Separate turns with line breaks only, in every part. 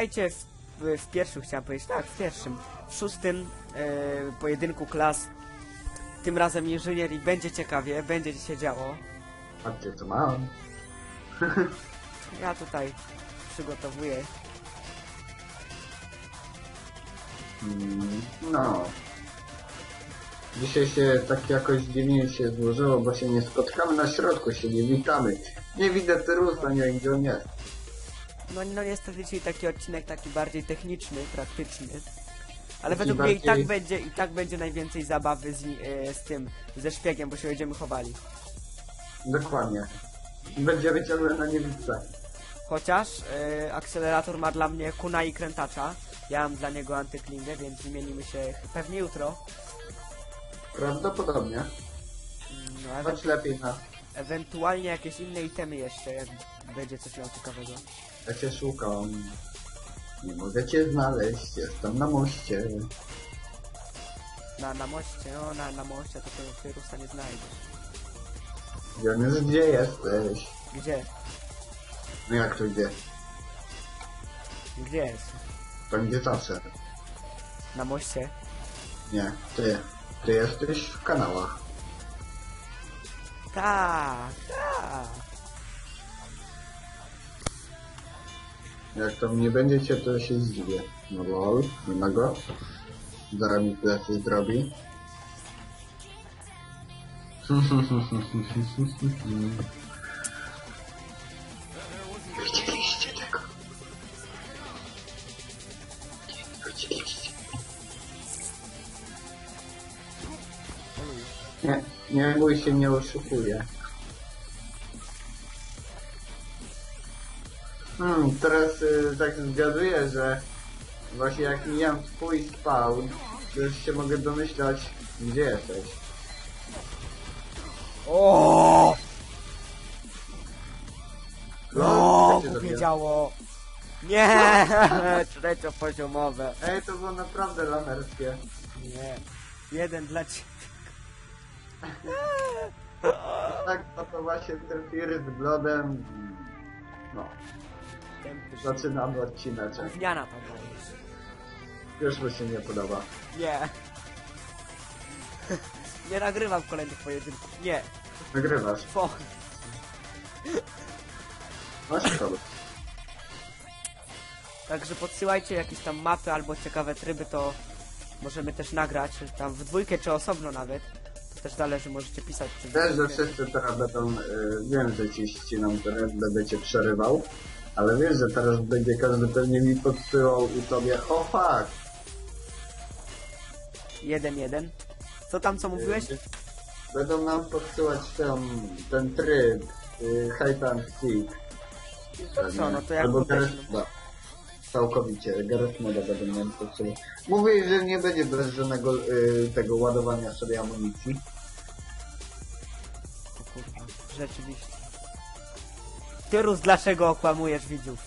witajcie w, w, pierwszym, chciałem powiedzieć, tak, w pierwszym, w szóstym e, pojedynku klas. Tym razem inżynier i będzie ciekawie, będzie się działo.
Patrzcie co mam.
Ja tutaj przygotowuję.
Mm, No. Dzisiaj się tak jakoś dziwnie się złożyło, bo się nie spotkamy na środku, się nie witamy. Nie widzę Tyrusa, nie wiem gdzie on jest.
No, no niestety dzisiaj taki odcinek taki bardziej techniczny, praktyczny. Ale według mnie i
bardziej-
tak będzie, i tak będzie najwięcej zabawy z, ni- e, z tym, ze szpiegiem, bo się będziemy chowali.
Dokładnie. Będziemy ciągle na niewidce.
Chociaż e, akcelerator ma dla mnie kuna i krętacza. Ja mam dla niego antyklingę, więc wymienimy się pewnie jutro.
Prawdopodobnie.
Mm, No, ewe
Choć lepiej na...
ewentualnie jakieś inne itemy jeszcze, jak będzie coś miał ciekawego.
Ja cię szukam. Nie mogę cię znaleźć, jestem na moście.
Na, na moście, no na, na moście to tego wirusa nie znajdziesz.
Jonas, gdzie jesteś?
Gdzie?
No jak to gdzie?
Gdzie jest?
To gdzie zawsze.
Na moście?
Nie, ty. Ty jesteś w kanałach.
Tak, tak.
Jak tam nie będziecie, to się zdziwię. No lol, nie go. Zaraz mi plecy zrobi. Widzieliście tego? Widzieliście. Nie, nie bój się, nie oszukuję. Hmm, teraz y, tak zgaduję, że właśnie jak mijam twój spawn, to już się mogę domyślać, gdzie jesteś.
O! O,
Co cię zabiera?
powiedziało. Nie! Trzeciopoziomowe.
Ej, to było naprawdę lamerskie.
Nie. Jeden dla ciebie.
Tak, to, to właśnie ten z Bloodem. No, zaczynamy odcineczek.
Gówniana ta gra jest.
Już mi się nie podoba.
Nie. Nie nagrywam kolejnych pojedynków. Nie.
Nagrywasz.
Fo.
Masz problem.
Także podsyłajcie jakieś tam mapy albo ciekawe tryby, to możemy też nagrać. Tam w dwójkę czy osobno nawet. To też zależy, możecie pisać. Czy
Wiesz, że wszyscy teraz będą, y, wiem, że ci ścinam będę cię przerywał, ale wiesz, że teraz będzie każdy pewnie mi podsyłał i tobie, o fuck,
Jeden, jeden. Co tam, co mówiłeś?
Będą nam podsyłać ten, ten tryb, y, seek.
To co, no to jak
Albo? Gareth Moda. Całkowicie, Gareth Moda będą nam podsyłać. Mówię, że nie będzie bez żadnego y, tego ładowania sobie amunicji.
O kurwa, rzeczywiście. Tyrus, dlaczego okłamujesz widzów?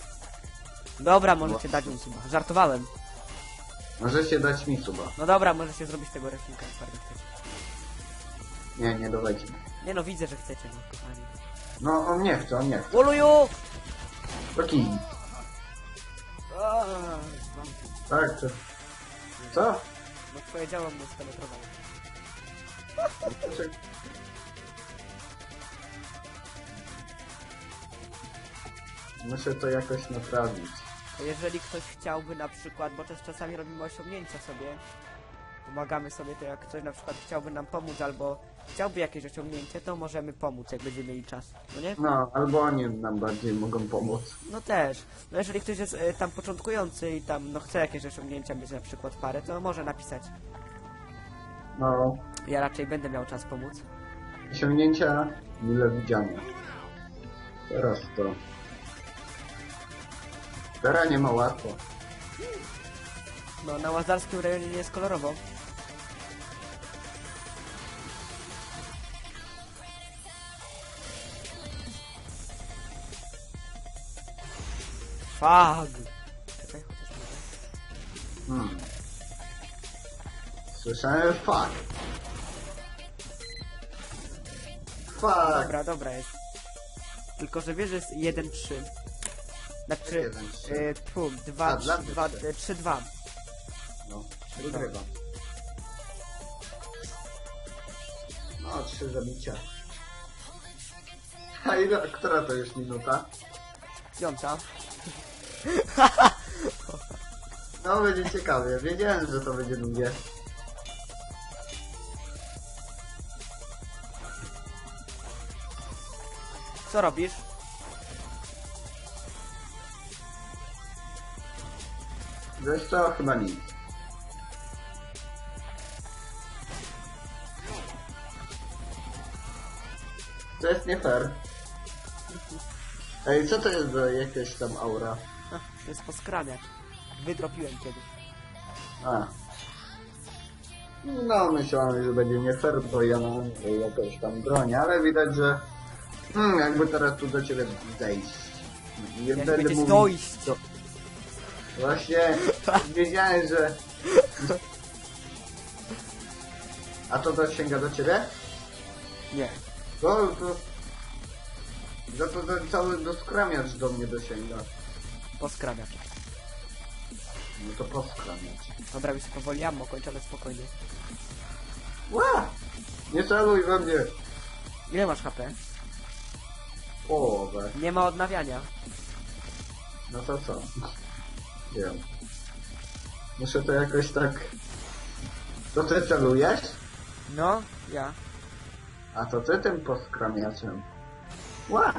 Dobra, możecie dać mi suba. Żartowałem.
Możecie dać mi suba.
No dobra, możecie zrobić tego reflinka, jak bardzo chcecie.
Nie, nie dawajcie.
Nie no, widzę, że chcecie, no kochani.
No, on nie chce, on nie chce.
Oluju!
Taki,
Aaa, mam-
tak, to... Co?
No twoje działo mnie
Muszę to jakoś naprawić.
Jeżeli ktoś chciałby na przykład, bo też czasami robimy osiągnięcia sobie, pomagamy sobie, to jak ktoś na przykład chciałby nam pomóc albo chciałby jakieś osiągnięcie, to możemy pomóc, jak będziemy mieli czas, no nie?
No, albo oni nam bardziej mogą pomóc.
No też. No jeżeli ktoś jest e, tam początkujący i tam no chce jakieś osiągnięcia mieć na przykład parę, to może napisać.
No,
Ja raczej będę miał czas pomóc.
osiągnięcia mile widziane. Teraz to... Teraz nie ma łatwo.
No na łazarskim rejonie nie jest kolorowo. Fag. Czekaj, chociaż może.
Hmm. Słyszałem fuck. Fuck.
Dobra, dobra jest. Tylko, że wiesz, że jest 1-3. Znaczy,
Jeden, trzy.
y, tu, dwa,
A, dla
trzy,
mnie
dwa,
trzy.
y, trzy, dwa.
No, wygrywa. No, trzy zabicia. A ile, która to już minuta?
Piąta.
No, będzie ciekawie. Wiedziałem, że to będzie długie.
Co robisz?
Wiesz co? Chyba nic. To jest nie fair. Ej, co to jest za jakaś tam aura?
Ha, To jest poskramiacz. Wydropiłem kiedyś.
A. No, myślałem, że będzie nie fair, bo ja mam jakąś tam broń, ale widać, że hmm, jakby teraz tu do ciebie zejść. Nie
Jak
będę mówił-
dojść.
Do... Właśnie wiedziałem, że... A to dosięga do ciebie?
Nie.
To, to... No to ten cały doskramiacz do mnie dosięga.
Poskramiacz.
No to poskramiacz.
Dobra, już powoli ammo kończę, ale spokojnie.
Ła! Nie celuj we mnie!
Ile masz HP?
Połowę.
Nie ma odnawiania.
No to co? Wiem. Muszę to jakoś tak... To ty celujesz?
No, ja.
A to ty tym poskramiaczem. Ła!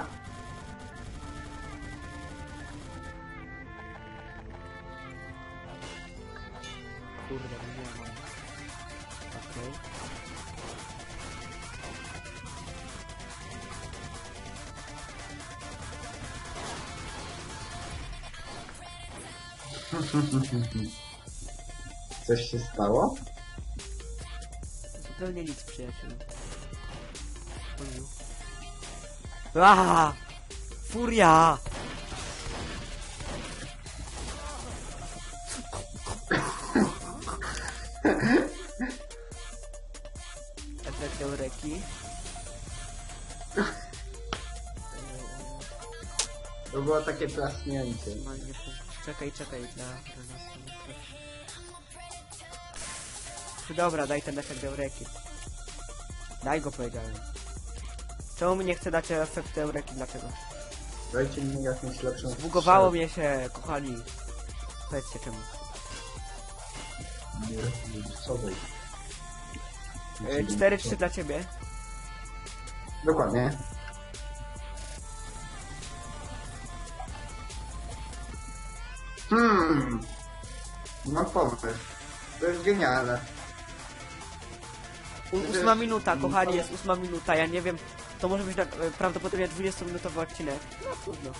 Coś się stało?
Zupełnie nic, przyjacielu. Aaa! Furia! Efekt Eureki.
To było takie plaśnięcie.
Normalnie punkt. Czekaj, czekaj dla. Dobra, daj ten efekt Eureki. Daj go, powiedziałem. Czemu mi nie chce dać efektu Eureki? Dlaczego?
Dajcie mi jakąś lepszą
Zbugowało mnie się, kochani. Powiedzcie czemu.
Nie, nie, co?
E, 4-3 dla ciebie.
Dokładnie. Hmm. No pomysł. To jest genialne.
U, ósma minuta, kochani, jest ósma minuta. Ja nie wiem, to może być na, e, prawdopodobnie 20-minutowy odcinek. No trudno.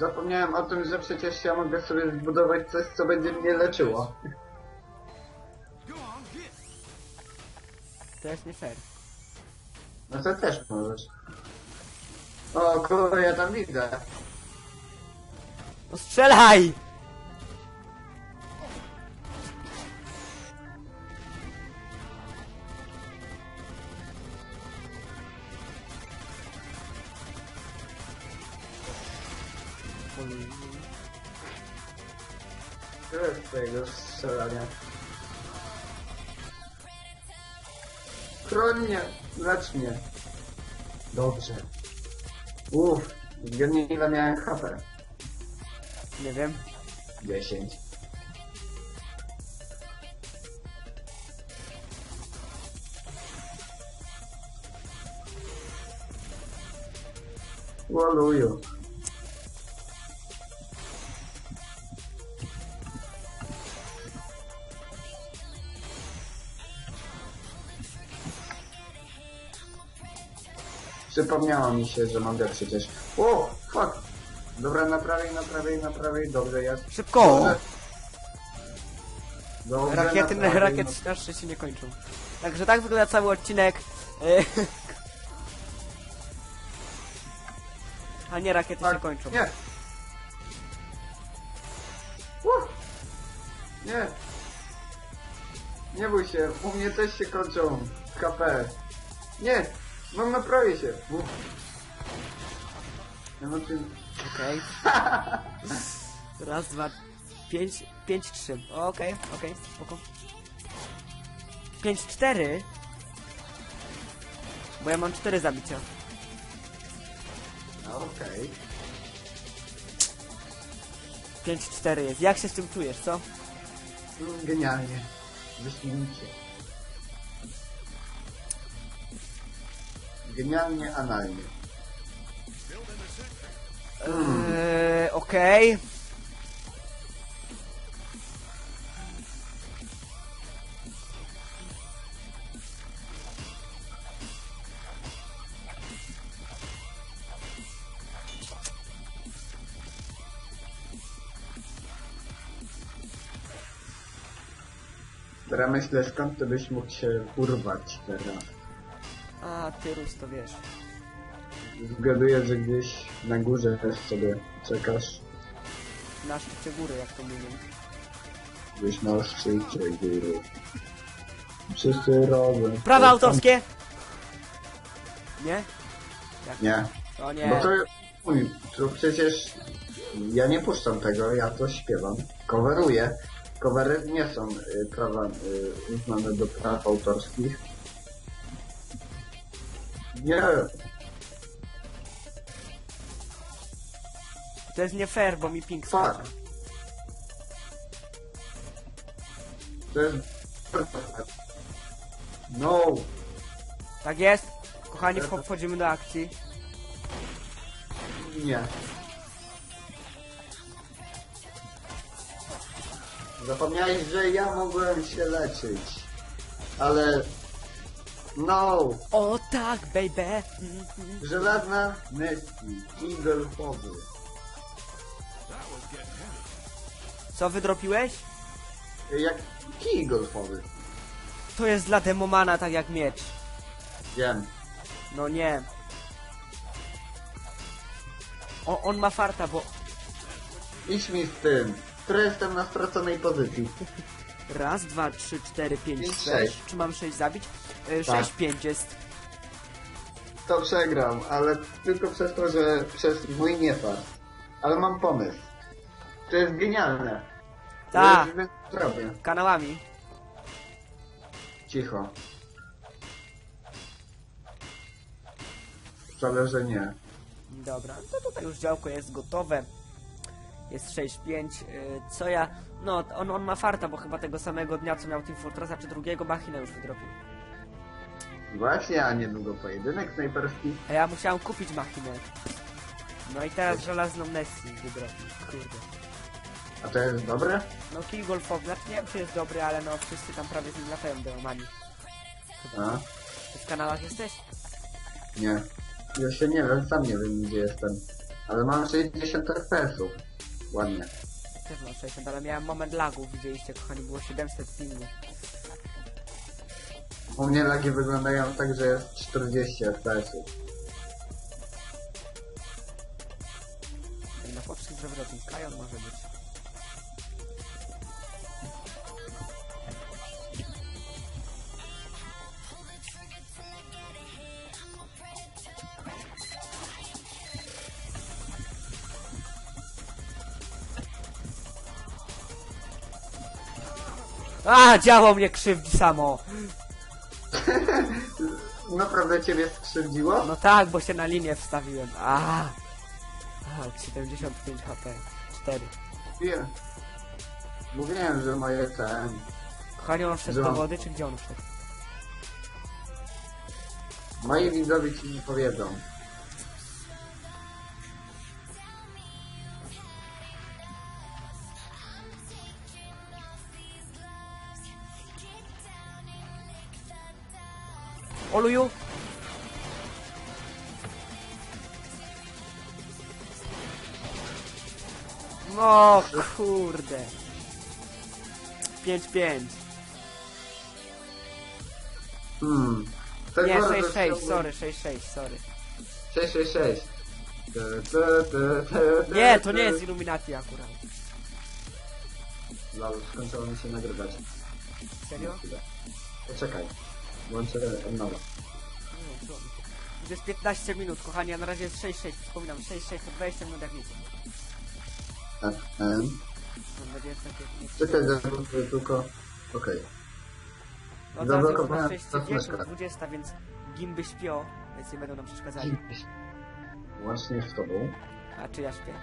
Zapomniałem o tym, że przecież ja mogę sobie zbudować coś, co będzie mnie leczyło.
To jest nie fair.
No to też możesz. O, kogo ja tam widzę?
No strzelaj!
Tyle twojego strzelania. Chroń mnie, lecz mnie. Dobrze. Uff, zgodnie ile miałem HP.
Nie wiem.
10. Woluju. Przypomniało mi się, że mogę przecież... O, fuck! Dobra, naprawiej, naprawiej, naprawiej, dobrze jest.
Szybko!
Dobrze. Dobrze,
Rakiety,
naprawiej,
rakiety na szczęście się nie kończą. Także tak wygląda cały odcinek. A nie, rakiety
Tak,
się kończą.
Nie. Uh. Nie. Nie bój się, u mnie też się kończą. KP. Nie. Mam naprawię się. Ja no ty...
Okej. Raz, dwa, pięć, pięć, trzy. Okej, okej, spoko. Pięć, cztery. Bo ja mam cztery zabicia.
No okej.
Pięć, cztery jest. Jak się z tym czujesz, co?
Mm, Genialnie. Wyśmienicie. Genialnie, analnie.
Eee, okej.
Dobra, myślę, skąd ty byś mógł się urwać teraz?
A, ty Rus, to wiesz.
Zgaduję, że gdzieś na górze też sobie czekasz.
Na szczycie góry, jak to mówią.
Gdzieś na szczycie góry. Wszyscy razem.
Prawa autorskie! Nie?
Nie.
O nie.
Bo to... Uj, to przecież... Ja nie puszczam tego, ja to śpiewam. Coveruję. Covery nie są y, prawa y, uznane do praw autorskich. Nie.
To jest nie fair, bo mi ping spadł.
To jest... No.
Tak jest? Kochani, wcho- wchodzimy do akcji.
Nie. Zapomniałeś, że ja mogłem się leczyć. Ale... No!
O tak, baby! Mm.
Żelazna Messi. I golfowy.
Co wydropiłeś?
Jak kij golfowy.
To jest dla demomana tak jak miecz.
Wiem.
No nie. O, on ma farta, bo
Idź mi z tym. Które jestem na straconej pozycji.
raz, dwa, trzy, cztery, pięć,
Pięć,
sześć.
sześć.
Czy mam sześć zabić? E,
Tak.
Jest.
To przegram, ale tylko przez to, że przez mój niefart. Ale mam pomysł. To jest genialne.
Tak, kanałami.
Cicho. Wcale, że nie.
Dobra, to tutaj już działko jest gotowe. Jest 6-5. y, Co ja... No, on, on ma farta, bo chyba tego samego dnia, co miał Team Fortressa, czy drugiego machinę już wydropił.
Właśnie, a niedługo pojedynek snajperski.
A ja musiałem kupić machinę. No i teraz żelazną Nessie wydropił. Kurde.
A to jest dobre?
No kill golfowy, znaczy nie wiem czy jest dobry, ale no wszyscy tam prawie z nim latają demomani.
A?
Ty w kanałach jesteś?
Nie. Ja się nie wiem, sam nie wiem gdzie jestem. Ale mam 60 FPS-ów. Ładnie.
Też mam 60, ale miałem moment lagu, widzieliście kochani, było 700 pingu.
U mnie lagi wyglądają tak, że jest 40 FPS-ów.
Kajon może być. A, działo mnie krzywdzi samo.
Naprawdę ciebie skrzywdziło?
No tak, bo się na linię wstawiłem. A, a 75 HP. 4.
Wiem. Mówiłem, że moje ten...
Kochani, on wszedł do wody, czy gdzie on wszedł?
Moi widzowie ci nie powiedzą.
Oluju! No kurde. 5-5.
Hmm. Tak
Nie,
bardzo
6-6,
chciałbym-
sorry, 6-6, sorry.
666. Te, te, te, te, te,
Nie, to nie
te.
jest Illuminati akurat.
Lol, skończyło mi się nagrywać.
Serio?
Chwilę. Poczekaj. Włączę od nowa.
Nie jest 15 minut, kochani, a na razie jest 6-6. Przypominam, 6-6 to 20 minut jak nic.
E, e.
Mam nadzieję, że takie...
Czekaj, że tylko... Okej.
No zaraz jest
Zablokowałem
6
teraz myszkę.
20, więc gimby śpią, więc nie będą nam przeszkadzali.
Łącznie z tobą.
A czy ja śpię?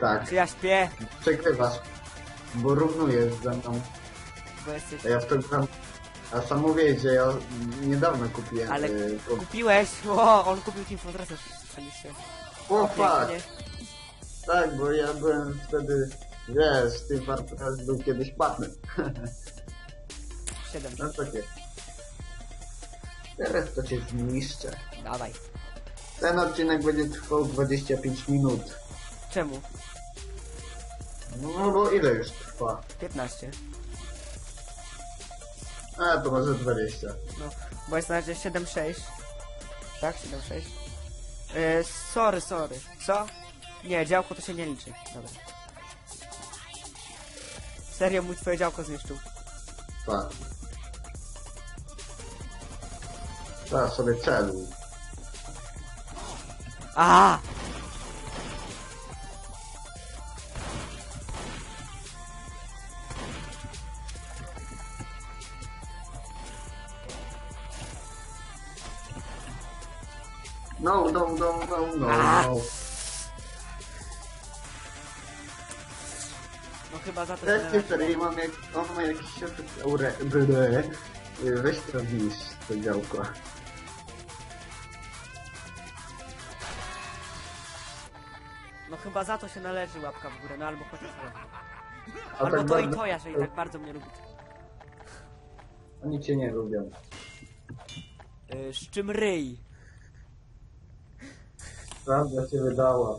Tak,
Czy ja śpię?
przegrywasz. Bo równujesz ze mną.
Bo jesteś...
A ja w to gram. A sam mówię, że ja niedawno kupiłem.
Ale
y,
kupiłeś! O, on kupił Team Fortressa, słyszeliście?
O fuck! Tak, bo ja byłem wtedy. Wiesz, Team Fortress był kiedyś płatny.
7.
No takie. Teraz to cię zniszczę.
Dawaj.
Ten odcinek będzie trwał 25 minut.
Czemu?
No bo ile już trwa?
15.
A, to może 20.
No, bo jest na razie 7-6. Tak, 7-6. Yy, sorry, sorry. Co? Nie, działko to się nie liczy. Dobra. Serio, mój twoje działko zniszczył.
Tak. Teraz sobie celuj.
A!
No, no, no, no, no, no.
No chyba za to się należy.
serio, mam jak, on ma jakiś efekt aure... ble. Weź to niż to działko.
No chyba za to się należy łapka w górę, no albo chociaż to. Albo
tak
to i
bardzo-
to, jeżeli tak bardzo mnie lubicie.
Oni cię nie lubią.
Yy, z czym ryj?
Prawda się wydała.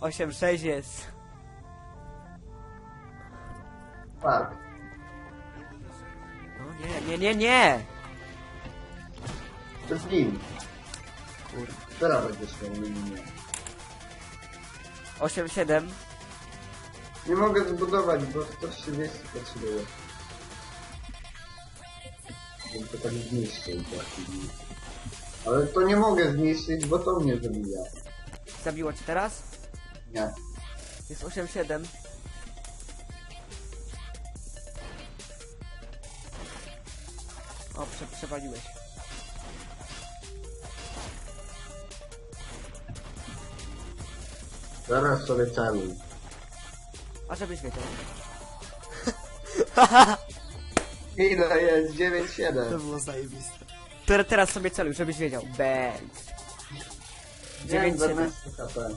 8-6 jest.
Tak.
No nie, nie, nie, nie!
To z nim.
Kurde.
Teraz będziesz miał linię.
8-7.
Nie mogę zbudować, bo 130 potrzebuję. Bym to tak zniszczył taki. Ale to nie mogę zniszczyć, bo to mnie zabija.
Zabiło cię teraz?
Nie.
Jest 8-7. O, prze przewaliłeś.
Zaraz sobie celuj.
A żebyś wiedział.
Ile jest? 9-7.
było zajebiste. Ter teraz sobie celuj, żebyś wiedział. Bang. 9-7.
HP.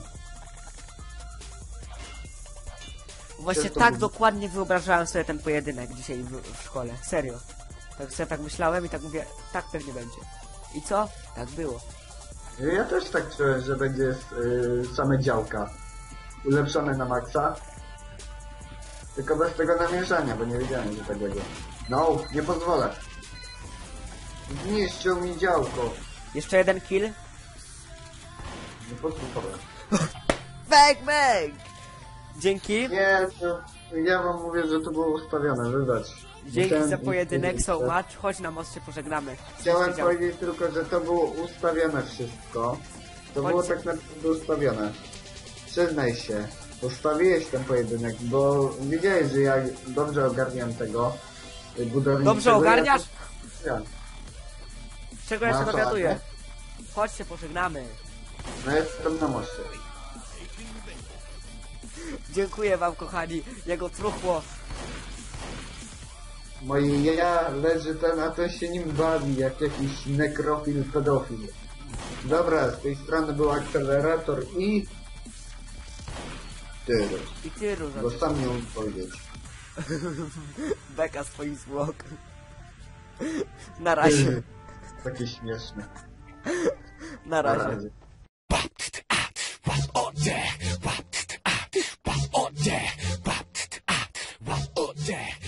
Właśnie
Też to
tak dokładnie wyobrażałem sobie ten pojedynek dzisiaj w, w szkole. Serio. Tak sobie tak myślałem i tak mówię, tak pewnie będzie. I co? Tak było.
Ja też tak czułem, że będzie yy, same działka. Ulepszone na maksa. Tylko bez tego namierzania, bo nie wiedziałem, że tak będzie. No, nie pozwolę. Zniszczył mi działko.
Jeszcze jeden kill.
Nie pozwolę.
Bang, bang! Dzięki.
Nie, to ja wam mówię, że to było ustawione, wybacz.
Dzięki
Musiałem-
za pojedynek, so much. Chodź na most się pożegnamy.
Chciałem
Siedział.
powiedzieć tylko, że to było ustawione wszystko. To było tak naprawdę ustawione. Przyznaj się, ustawiłeś ten pojedynek, bo wiedziałeś, że ja dobrze ogarniam tego y, budowniczego.
Dobrze ogarniasz?
Ja,
Czego ja się
Masz
dowiaduję?
ładnie.
Chodź się pożegnamy.
no jestem na moście.
Dziękuję wam kochani. Jego truchło.
Moje ja leży ten, a ten się nim bawi, jak jakiś nekrofil, pedofil. Dobra, z tej strony był akcelerator i... Ty,
I ty róża.
bo sam nie umiem powiedzieć.
Beka swoich zwłok. Na razie.
Takie śmieszne.
Na
Na
razie.
up